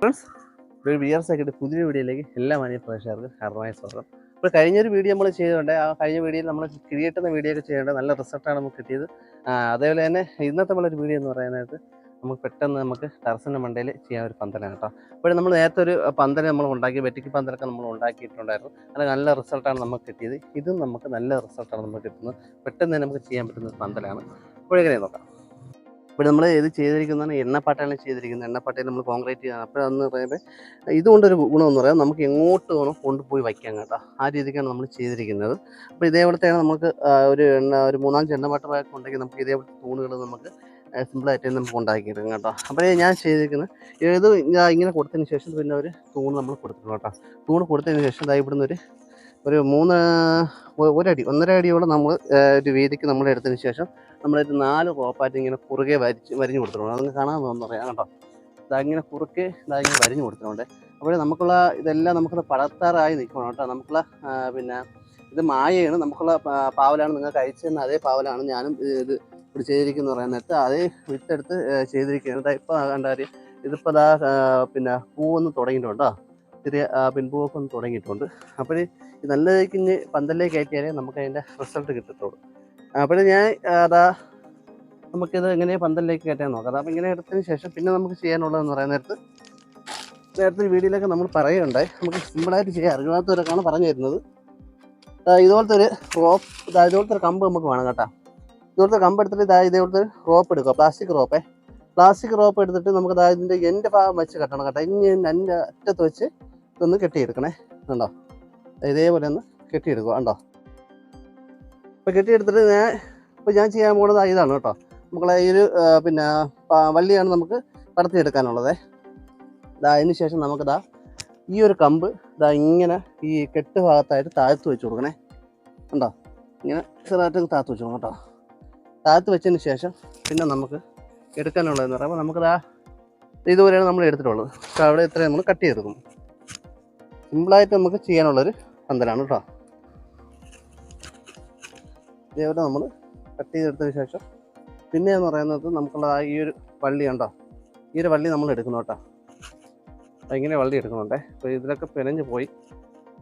Friends ഒരു B R second പുതിയ വീഡിയോയിലേക്ക് എല്ലാ മാന്യ പ്രേക്ഷകർക്കും ഹർമായ സ്വാഗതം. ഇപ്പോൾ കഴിഞ്ഞൊരു വീഡിയോ നമ്മൾ ചെയ്തുകൊണ്ട് ആ കഴിഞ്ഞ വീഡിയോയിൽ നമ്മൾ ക്രിയേറ്റ് എന്ന വീഡിയോ ഒക്കെ ചെയ്യേണ്ട നല്ല റിസൾട്ടാണ് നമുക്ക് കിട്ടിയത്. അതേപോലെ തന്നെ ഇന്നത്തെ നമ്മളൊരു വീഡിയോ എന്ന് പറയുന്നത് നമുക്ക് പെട്ടെന്ന് നമുക്ക് ടെറസിന്റെ മണ്ടയിൽ ചെയ്യാൻ ഒരു പന്തലാണ് കേട്ടോ. അപ്പോൾ നമ്മൾ നേരത്തെ ഒരു പന്തൽ നമ്മൾ ഉണ്ടാക്കി വെറ്റിക്ക് പന്തലൊക്കെ നമ്മൾ ഉണ്ടാക്കിയിട്ടുണ്ടായിരുന്നു. അത് നല്ല റിസൾട്ടാണ് നമുക്ക് കിട്ടിയത്. ഇതും നമുക്ക് നല്ല റിസൾട്ടാണ് നമുക്ക് കിട്ടുന്നത്. പെട്ടെന്ന് തന്നെ നമുക്ക് ചെയ്യാൻ പറ്റുന്ന പന്തലാണ്. അപ്പോൾ എങ്ങനെ നോക്കാം. ഇപ്പോൾ നമ്മൾ ഇത് ചെയ്തിരിക്കുന്നതാണ് എണ്ണപ്പാട്ടയാണ് ചെയ്തിരിക്കുന്നത്. എണ്ണപ്പാട്ടയിൽ നമ്മൾ കോൺക്രീറ്റ് ചെയ്യുന്നത് അപ്പോൾ അതെന്ന് പറയുമ്പോൾ ഇതുകൊണ്ടൊരു ഗുണമെന്ന് പറയാം. നമുക്ക് എങ്ങോട്ട് വേണം കൊണ്ടുപോയി വയ്ക്കാൻ കേട്ടോ. ആ രീതിക്കാണ് നമ്മൾ ചെയ്തിരിക്കുന്നത്. അപ്പോൾ ഇതേപോലത്തെയാണ് നമുക്ക് ഒരു എണ്ണ ഒരു മൂന്നാലഞ്ച് എണ്ണപ്പാട്ടമൊക്കെ ഉണ്ടെങ്കിൽ നമുക്ക് ഇതേപോലത്തെ തൂണുകൾ നമുക്ക് സിമ്പിളായിട്ട് നമുക്ക് ഉണ്ടാക്കിയിരിക്കും കേട്ടോ. അപ്പോൾ ഞാൻ ചെയ്തിരിക്കുന്നത് ഇത് ഇങ്ങനെ കൊടുത്തതിന് ശേഷം പിന്നെ ഒരു തൂണ് നമ്മൾ കൊടുത്തിട്ടുണ്ട് കേട്ടോ. തൂണ് കൊടുത്തതിന് ശേഷം ഇതായി ഇവിടുന്ന് ഒരു ഒരു മൂന്ന് ഒരു ഒരടി ഒന്നര അടിയോളം നമ്മൾ ഒരു വീതിക്ക് നമ്മൾ എടുത്തതിന് ശേഷം നമ്മളൊരു നാല് റോപ്പായിട്ട് ഇങ്ങനെ കുറുകെ വരിച്ച് വരിഞ്ഞു കൊടുത്തിട്ടുണ്ട്. അതൊന്ന് കാണാൻ തോന്നുന്നു പറയാം കേട്ടോ. ഇതങ്ങനെ കുറുക്കെ ഇതങ്ങനെ വരിഞ്ഞു കൊടുത്തിട്ടുണ്ട്. അപ്പോൾ നമുക്കുള്ള ഇതെല്ലാം നമുക്കത് പടർത്താറായി നിൽക്കണം കേട്ടോ. നമുക്കുള്ള പിന്നെ ഇത് മായയാണ്. നമുക്കുള്ള പാവലാണ് നിങ്ങൾ കഴിച്ചതെന്ന് അതേ പാവലാണ് ഞാനും ഇത് ഇവിടെ ചെയ്തിരിക്കുന്നു പറയാൻ നേരത്തെ. അതേ വിത്തെടുത്ത് ആ, ചെയ്തിരിക്കുകയാണ്. ഇപ്പം ഇപ്പോൾ കണ്ട കാര്യം ഇതിപ്പോൾ അതാ പിന്നെ പൂവൊന്ന് തുടങ്ങിയിട്ടുണ്ട് ചെറിയ പിൻപോക്കം തുടങ്ങിയിട്ടുണ്ട്. അപ്പോൾ നല്ല ഇഞ്ഞ് പന്തലിലേക്ക് കയറ്റിയാലേ നമുക്ക് അതിന്റെ റിസൾട്ട് കിട്ടത്തുള്ളൂ. അപ്പോൾ ഞാൻ അതാ നമുക്കിത് എങ്ങനെ പന്തലിലേക്ക് കയറ്റാൻ നോക്കാം. അപ്പോൾ ഇങ്ങനെ എടുത്തതിന് ശേഷം പിന്നെ നമുക്ക് ചെയ്യാനുള്ളതെന്ന് പറയാൻ നേരത്ത് നേരത്തെ വീഡിയോയിലൊക്കെ നമ്മൾ പറയുകയുണ്ടായി. നമുക്ക് സിമ്പിളായിട്ട് ചെയ്യാം. അറിയാത്തവരൊക്കെയാണ് പറഞ്ഞു തരുന്നത്. ഇതുപോലത്തെ ഒരു റോപ്പ് ഇതാ ഇതുപോലത്തെ ഒരു കമ്പ് നമുക്ക് വേണം കേട്ടോ. ഇതുപോലത്തെ കമ്പ് എടുത്തിട്ട് ഇതാ ഇതേപോലത്തെ ഒരു റോപ്പ് എടുക്കുക. പ്ലാസ്റ്റിക് റോപ്പേ. പ്ലാസ്റ്റിക് റോപ്പ് എടുത്തിട്ട് നമുക്ക് ഇതാ ഇതിന്റെ എന്റെ ഭാഗം വെച്ച് കെട്ടണം കേട്ടോ. ഇനി എന്റെ അറ്റത്ത് വെച്ച് ഇതൊന്ന് കെട്ടിയെടുക്കണേ. കണ്ടോ? ഇതേപോലെ ഒന്ന് കെട്ടിയെടുക്കുക. കണ്ടോ? അപ്പോൾ കെട്ടിയെടുത്തിട്ട് ഞാൻ ഇപ്പോൾ ഞാൻ ചെയ്യാൻ പോകുന്നത് ഇതാണ് കേട്ടോ. മക്കളെ ഈ ഒരു പിന്നെ വള്ളിയാണ് നമുക്ക് പടത്തിയെടുക്കാനുള്ളത് ഇതാ അതിന് ശേഷം നമുക്കിതാ ഈ ഒരു കമ്പ് ഇതാ ഇങ്ങനെ ഈ കെട്ട് ഭാഗത്തായിട്ട് താഴ്ത്ത് വെച്ച് കൊടുക്കണേ. കണ്ടോ? ഇങ്ങനെ ചെറുതായിട്ട് താഴ്ത്ത് വെച്ച് കൊടുക്കണം കേട്ടോ. താഴ്ത്ത് വെച്ചതിന് ശേഷം പിന്നെ നമുക്ക് എടുക്കാനുള്ളതെന്ന് പറയുമ്പോൾ നമുക്കിതാ ഇതുപോലെയാണ് നമ്മൾ എടുത്തിട്ടുള്ളത്. അവിടെ ഇത്രയും നമ്മൾ കട്ട് ചെയ്തെടുക്കും സിമ്പിളായിട്ട് നമുക്ക് ചെയ്യാനുള്ളൊരു പന്തലാണ് കേട്ടോ ഇതേപോലെ നമ്മൾ കട്ട് ചെയ്തെടുത്തതിന് ശേഷം പിന്നെ എന്ന് പറയുന്നത് നമുക്കുള്ള ഈ ഒരു വള്ളി ഉണ്ടോ ഈ ഒരു വള്ളി നമ്മൾ എടുക്കുന്നു കേട്ടോ. ഇങ്ങനെ വള്ളി എടുക്കുന്നുണ്ടേ. അപ്പോൾ ഇതിലൊക്കെ പിനഞ്ഞ് പോയി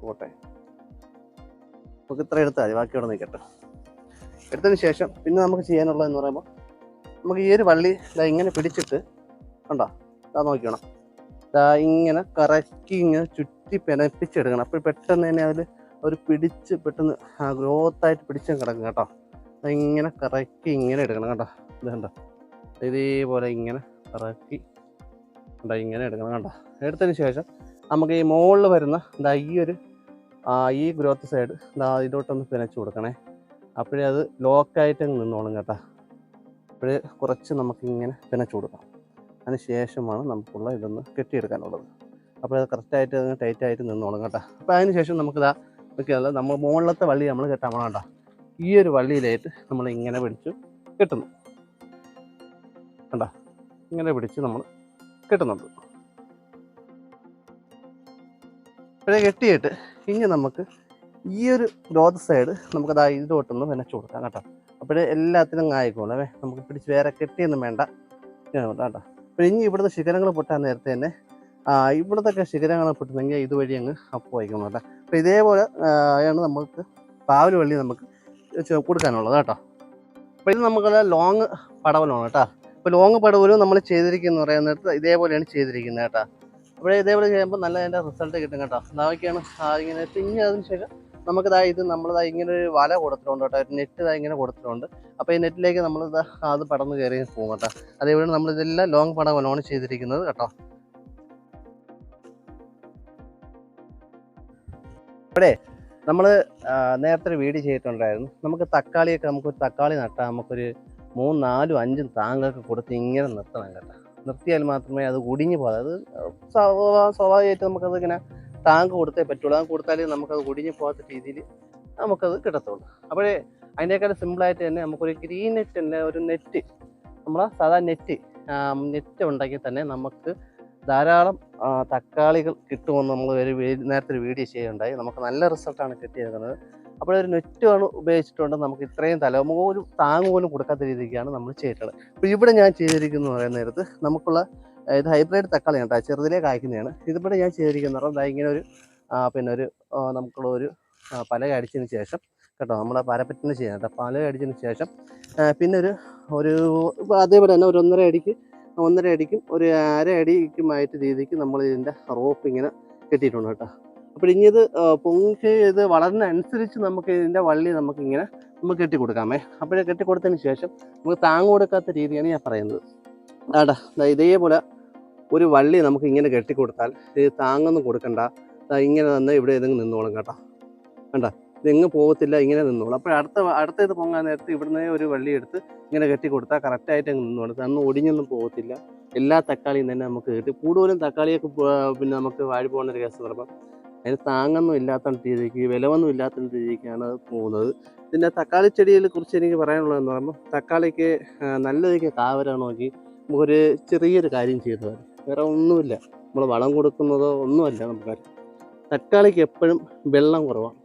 പോട്ടെ. നമുക്ക് ഇത്ര എടുത്താൽ മതി. ബാക്കി ഇവിടെ നിൽക്കട്ടെ. എടുത്തതിന് ശേഷം പിന്നെ നമുക്ക് ചെയ്യാനുള്ളതെന്ന് പറയുമ്പോൾ നമുക്ക് ഈ ഒരു വള്ളി ഇങ്ങനെ പിടിച്ചിട്ട് ഉണ്ടോ ഇതാ നോക്കിക്കണം. ഇങ്ങനെ കറക്കി ഇങ്ങനെ ചുറ്റി പെനപ്പിച്ചെടുക്കണം. അപ്പോൾ പെട്ടെന്ന് തന്നെ അതിൽ ഒരു പിടിച്ച് പെട്ടെന്ന് ഗ്രോത്തായിട്ട് പിടിച്ച് കിടക്കും കേട്ടോ. അതിങ്ങനെ കറക്കി ഇങ്ങനെ എടുക്കണം കേട്ടോ. ഇത് കണ്ടോ? ഇതേപോലെ ഇങ്ങനെ കറക്കി കണ്ടോ ഇങ്ങനെ എടുക്കണം കണ്ടോ? എടുത്തതിന് ശേഷം നമുക്ക് ഈ മുകളിൽ വരുന്ന ഇതാ ഈ ഒരു ഈ ഗ്രോത്ത് സൈഡ് ഇതാ ഇതിലോട്ടൊന്ന് പിനച്ച് കൊടുക്കണേ. അപ്പോഴേ അത് ലോക്കായിട്ട് നിന്നോളും കേട്ടോ. അപ്പോഴേ കുറച്ച് നമുക്കിങ്ങനെ പിനച്ച് കൊടുക്കാം. അതിന് ശേഷമാണ് നമുക്കുള്ള ഇതൊന്ന് കെട്ടിയെടുക്കാനുള്ളത്. അപ്പോൾ അത് കറക്റ്റായിട്ട് അതിന് ടൈറ്റായിട്ട് നിന്നോളും കേട്ടോ. അപ്പോൾ അതിന് ശേഷം നമുക്കിതാ നോക്കിയാൽ നമ്മൾ മുകളിലത്തെ വള്ളി നമ്മൾ കെട്ടാൻ പോകണം കേട്ടോ ഈ ഒരു വള്ളിയിലായിട്ട് നമ്മൾ ഇങ്ങനെ പിടിച്ച് കെട്ടുന്നു. കണ്ട? ഇങ്ങനെ പിടിച്ച് നമ്മൾ കെട്ടുന്നുണ്ട്. ഇപ്പോഴേ കെട്ടിയിട്ട് ഇനി നമുക്ക് ഈ ഒരു ഗ്രോത്ത് സൈഡ് നമുക്ക് അതാ ഇതിലോട്ടൊന്ന് നനച്ചു കൊടുക്കാം കേട്ടോ. അപ്പോഴേ എല്ലാത്തിനും ആയിക്കോളെ നമുക്ക് പിടിച്ച് വേറെ കെട്ടിയൊന്നും വേണ്ട. കേട്ടോ. അപ്പോൾ ഇനി ഇവിടുത്തെ ശിഖരങ്ങൾ പൊട്ടാൻ നേരത്തെ തന്നെ ആ, ഇവിടുത്തെ ശിഖരങ്ങൾ പൊട്ടുന്നെങ്കിൽ ഇതുവഴി അങ്ങ് അപ്പ് വയ്ക്കണം കേട്ടോ. അപ്പോൾ ഇതേപോലെ ആണ് നമുക്ക് പാവൽ വള്ളി നമുക്ക് കൊടുക്കാനുള്ളത് കേട്ടോ. അപ്പോൾ ഇത് നമുക്ക് ലോങ് പടവലാണ് കേട്ടോ. അപ്പോൾ ലോങ് പടവലും നമ്മൾ ചെയ്തിരിക്കുന്ന പറയുന്ന നേരത്ത് ഇതേപോലെയാണ് ചെയ്തിരിക്കുന്നത് കേട്ടോ. അപ്പോൾ ഇതേപോലെ ചെയ്യുമ്പോൾ നല്ല അതിന്റെ റിസൾട്ട് കിട്ടും കേട്ടോ. ആ ഇങ്ങനെ പിന്നെ അതിന് ശേഷം നമുക്കിതാ ഇത് നമ്മളിതാ ഇങ്ങനെ ഒരു വല കൊടുത്തിട്ടുണ്ട് കേട്ടോ. നെറ്റ് ഇതാ ഇങ്ങനെ കൊടുത്തിട്ടുണ്ട്. അപ്പോൾ ഈ നെറ്റിലേക്ക് നമ്മൾ അത് പടന്ന് കയറി പോകും കേട്ടോ. അതേപോലെ നമ്മൾ ഇതെല്ലാം ലോങ് ലോൺ ചെയ്തിരിക്കുന്നത് കേട്ടോ. ഇവിടെ നമ്മൾ നേരത്തെ ഒരു വീഡിയോ ചെയ്തിട്ടുണ്ടായിരുന്നു. നമുക്ക് തക്കാളിയൊക്കെ നമുക്കൊരു തക്കാളി നട്ടാൽ നമുക്കൊരു മൂന്ന് നാലും അഞ്ചും താങ്ങൊക്കെ കൊടുത്ത് ഇങ്ങനെ നിർത്തണം കേട്ടോ. നിർത്തിയാൽ മാത്രമേ അത് കുടിഞ്ഞു പോകാതെ അത് സ്വാഭാ- സ്വാഭാവികമായിട്ട് നമുക്കത് ഇങ്ങനെ ടാങ്ക് കൊടുത്തേ പറ്റുള്ളൂ. അത് കൊടുത്താലേ നമുക്കത് ഒടിഞ്ഞു പോകാത്ത രീതിയിൽ നമുക്കത് കിട്ടത്തുള്ളൂ. അപ്പോഴേ അതിനേക്കാൾ സിമ്പിളായിട്ട് തന്നെ നമുക്കൊരു ഗ്രീൻ നെറ്റ് തന്നെ ഒരു നെറ്റ് നമ്മളെ സാധാ നെറ്റ് നെറ്റ് ഉണ്ടെങ്കിൽ തന്നെ നമുക്ക് ധാരാളം തക്കാളികൾ കിട്ടുമെന്ന് നമ്മൾ ഒരു നേരത്തെ ഒരു വീഡിയോ ചെയ്യുന്നുണ്ടായി നമുക്ക് നല്ല റിസൾട്ടാണ് കിട്ടിയിരിക്കുന്നത് അപ്പോൾ ഒരു നെറ്റാണ് ഉപയോഗിച്ചിട്ടുണ്ട് നമുക്ക് ഇത്രയും തല ഒരു താങ്ങ് പോലും കൊടുക്കാത്ത രീതിക്കാണ് നമ്മൾ ചെയ്തിട്ടുള്ളത്. അപ്പോൾ ഇവിടെ ഞാൻ ചെയ്തിരിക്കുന്നത് പറയുന്ന നേരത്ത് നമുക്കുള്ള ഇത് ഹൈബ്രിഡ് തക്കാളിയാണ് കേട്ടോ ചെറുതിലേ കായ്ക്കുന്നതാണ്. ഇതിപ്പോൾ ഞാൻ ചെയ്തിരിക്കുന്ന ദാ ഇങ്ങനെ ഒരു പിന്നെ ഒരു നമുക്കുള്ള ഒരു പല അടിച്ചതിന് ശേഷം കേട്ടോ നമ്മൾ പരപ്പറ്റിന് ചെയ്യാം കേട്ടോ പല അടിച്ചതിന് ശേഷം പിന്നെ ഒരു ഒരു അതേപോലെ തന്നെ ഒരു ഒന്നര അടിക്ക് ഒന്നര അടിക്കും ഒരു അര അടിക്കുമായിട്ട് രീതിക്ക് നമ്മൾ ഇതിന്റെ റോപ്പ് ഇങ്ങനെ കെട്ടിയിട്ടുണ്ട് കേട്ടോ. അപ്പോൾ ഇനി ഇത് പൊങ്ങി ഇത് വളരുന്ന അനുസരിച്ച് നമുക്ക് ഇതിന്റെ വള്ളി നമുക്കിങ്ങനെ നമുക്ക് കെട്ടി കൊടുക്കാമേ അപ്പോഴേ കെട്ടി കൊടുത്തതിന് ശേഷം നമുക്ക് താങ്ങ് കൊടുക്കാത്ത രീതിയാണ് ഞാൻ പറയുന്നത്. ആടാ ഇതേപോലെ ഒരു വള്ളി നമുക്ക് ഇങ്ങനെ കെട്ടിക്കൊടുത്താൽ ഇത് താങ്ങൊന്നും കൊടുക്കണ്ട. ഇങ്ങനെ തന്നെ ഇവിടെ ഏതെങ്കിലും നിന്നോളും കേട്ടോ. കണ്ട? ഇതെങ്ങും പോകത്തില്ല ഇങ്ങനെ നിന്നോളും. അപ്പോൾ അടുത്ത അടുത്ത ഇത് പൊങ്ങാൻ നേരത്ത് ഇവിടുന്ന് ഒരു വള്ളി എടുത്ത് ഇങ്ങനെ കെട്ടി കൊടുത്താൽ കറക്റ്റായിട്ട് അങ്ങ് നിന്നോളും. അന്ന് ഒടിഞ്ഞൊന്നും പോകത്തില്ല. എല്ലാ തക്കാളിയും തന്നെ നമുക്ക് കിട്ടി. കൂടുതലും തക്കാളിയൊക്കെ പിന്നെ നമുക്ക് വാഴി പോകുന്ന ഒരു കേസ് പറയുമ്പോൾ അതിന് താങ്ങൊന്നും ഇല്ലാത്ത രീതിക്ക് വിലവൊന്നും ഇല്ലാത്ത രീതിക്കാണ് പോകുന്നത്. പിന്നെ തക്കാളി ചെടിയെ കുറിച്ച് എനിക്ക് പറയാനുള്ളതെന്ന് പറയുമ്പോൾ തക്കാളിക്ക് നല്ല രീതിക്ക് കാവരാണ് നോക്കി നമുക്കൊരു ചെറിയൊരു കാര്യം ചെയ്തു വേറെ ഒന്നുമില്ല. നമ്മൾ വളം കൊടുക്കുന്നതോ ഒന്നുമല്ല നമുക്ക് തക്കാളിക്ക് എപ്പോഴും വെള്ളം കുറവാണ്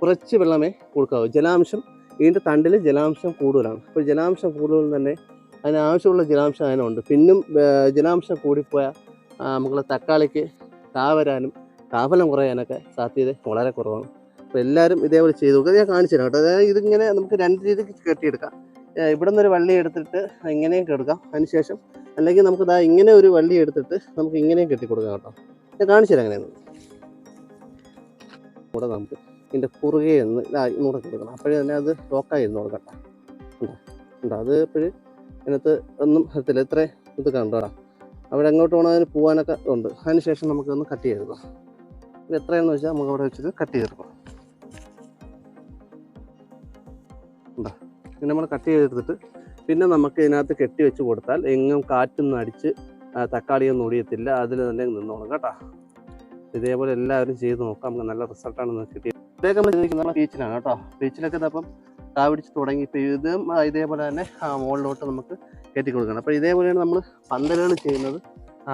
കുറച്ച് വെള്ളമേ കൊടുക്കാവൂ. ജലാംശം ഇതിന്റെ തണ്ടിൽ ജലാംശം കൂടുതലാണ്. അപ്പോൾ ജലാംശം കൂടുതൽ തന്നെ അതിനാവശ്യമുള്ള ജലാംശം അതിനുണ്ട്. പിന്നും ജലാംശം കൂടിപ്പോയാൽ നമുക്ക് തക്കാളിക്ക് താവരാനും താപനം കുറയാനൊക്കെ സാധ്യത വളരെ കുറവാണ്. അപ്പോൾ എല്ലാവരും ഇതേപോലെ ചെയ്തു നോക്കുക ഞാൻ കാണിച്ചു തരാം കേട്ടോ. അതായത് ഇതിങ്ങനെ നമുക്ക് രണ്ട് രീതിക്ക് കെട്ടിയെടുക്കാം. ഇവിടെ നിന്നൊരു വള്ളി എടുത്തിട്ട് ഇങ്ങനെയും കെടുക്കാം. അതിനുശേഷം അല്ലെങ്കിൽ നമുക്ക് ദാ ഇങ്ങനെ ഒരു വള്ളി എടുത്തിട്ട് നമുക്ക് ഇങ്ങനെയും കെട്ടി. കൊടുക്കാം കേട്ടോ ഞാൻ കാണിച്ചില്ല ഇവിടെ കൂടെ നമുക്ക് ഇതിന്റെ കുറുകെ ഒന്ന് ഇങ്ങോട്ട് കൊടുക്കണം. അപ്പോഴേ തന്നെ അത് ലോക്കായി ഇരുന്നോളും കൊടുക്കട്ടെ ഉണ്ടോ അത് ഇപ്പോഴും അതിനകത്ത് ഒന്നും എത്തില്ല ഇത്ര ഇത് കണ്ടോടാ അവിടെ എങ്ങോട്ട് പോകണം അതിന് പോകാനൊക്കെ ഉണ്ട്. അതിനുശേഷം നമുക്കൊന്ന് കട്ട് ചെയ്തെടുക്കാം. ഇത് എത്രയാണെന്ന് വെച്ചാൽ നമുക്ക് അവിടെ വെച്ചിട്ട് കട്ട് ചെയ്തെടുക്കാം. ഉണ്ടോ പിന്നെ നമ്മൾ കട്ട് ചെയ്തെടുത്തിട്ട് പിന്നെ നമുക്ക് ഇതിനകത്ത് കെട്ടി വെച്ച് കൊടുത്താൽ എങ്ങും കാറ്റൊന്നും അടിച്ച് തക്കാളിയൊന്നും ഒടിയത്തില്ല. അതിൽ തന്നെ നിന്നോളും കേട്ടോ. ഇതേപോലെ എല്ലാവരും ചെയ്ത് നോക്കാം. നമുക്ക് നല്ല റിസൾട്ടാണ് നമുക്ക് കിട്ടിയത് ഇതൊക്കെ നമ്മൾ ചെയ്തിരിക്കുന്നത് ബീച്ചിലാണ് കേട്ടോ. ബീച്ചിലൊക്കെ ഇതപ്പം കാവിടിച്ച് തുടങ്ങി. ഇപ്പോൾ ഇതും ഇതേപോലെ തന്നെ മുകളിലോട്ട് നമുക്ക് കയറ്റി കൊടുക്കണം. അപ്പോൾ ഇതേപോലെയാണ് നമ്മൾ പന്തലുകൾ ചെയ്യുന്നത്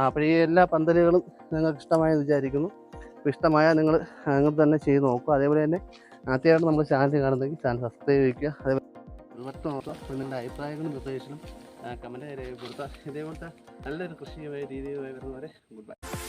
അപ്പോൾ ഈ എല്ലാ പന്തലുകളും നിങ്ങൾക്ക് ഇഷ്ടമായെന്ന് വിചാരിക്കുന്നു. അപ്പോൾ ഇഷ്ടമായാൽ നിങ്ങൾ അങ്ങനെ തന്നെ ചെയ്ത് നോക്കുക. അതേപോലെ തന്നെ ആദ്യമായിട്ട് നമ്മൾ ചാനൽ കാണുന്നെങ്കിൽ ചാനൽ സബ്സ്ക്രൈബ് ചെയ്യുക. അതേപോലെ നോക്കുക നിങ്ങളുടെ അഭിപ്രായങ്ങളും നിർദ്ദേശങ്ങളും കമന്റ് കൊടുത്താൽ ഇതേപോലത്തെ നല്ലൊരു കൃഷിയുമായ രീതിയുമായി വരുന്നവരെ ഗുഡ് ബൈ